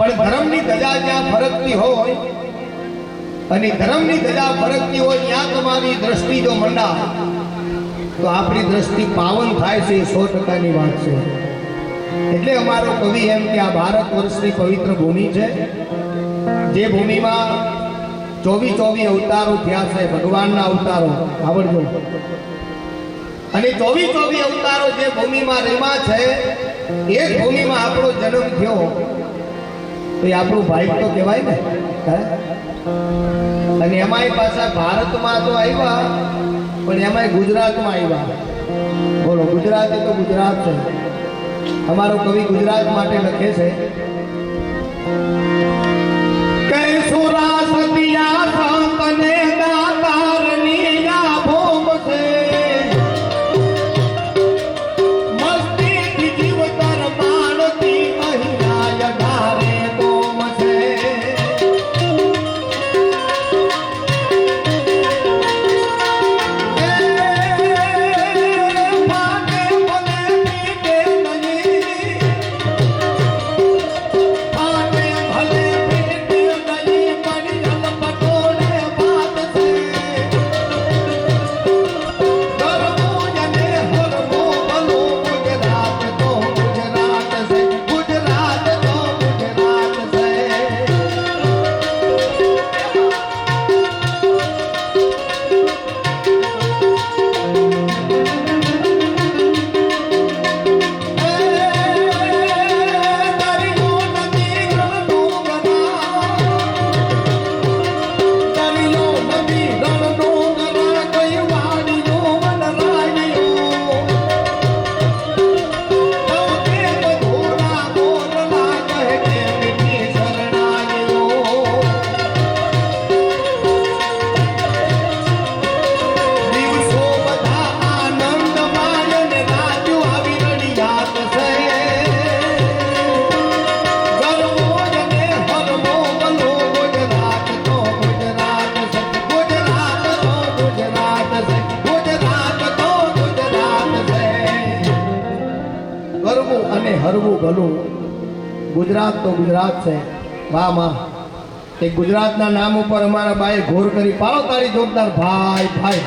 પણ ધર્મની ધજા જ્યાં ફરકતી હોય અને ધર્મની ધજા ફરકતી હોય ત્યાં તમારી દ્રષ્ટિ જો મંડા તો આપણી દ્રષ્ટિ પાવન થાય છે એ સો ટકાની વાત છે. એટલે અમારો કવિ એમ કે આ ભારત વર્ષની પવિત્ર ભૂમિ છે. જે ભૂમિમાં ચોવીસ ચોવીસ અવતારો થયા છે, ભગવાનના અવતારો. આવડજો. અને ચોવીસ ચોવીસ અવતારો જે ભૂમિમાં રેમા છે, એ જ ભૂમિમાં આપણો જન્મ થયો. તો એ આપણું ભાઈ તો કહેવાય ને અને એમાંય પાછા ભારતમાં તો આવ્યા, પણ એમાંય ગુજરાતમાં આવ્યા. બોલો, ગુજરાત તો ગુજરાત છે. અમારો કવિ ગુજરાત માટે લખે છે. અને હરવું ભલું. ગુજરાત તો ગુજરાત છે. વાહમાં તે ગુજરાતના નામ ઉપર અમારા બાએ ઘોર કરી પાડો તારી જોરદાર ભાઈ ભાઈ.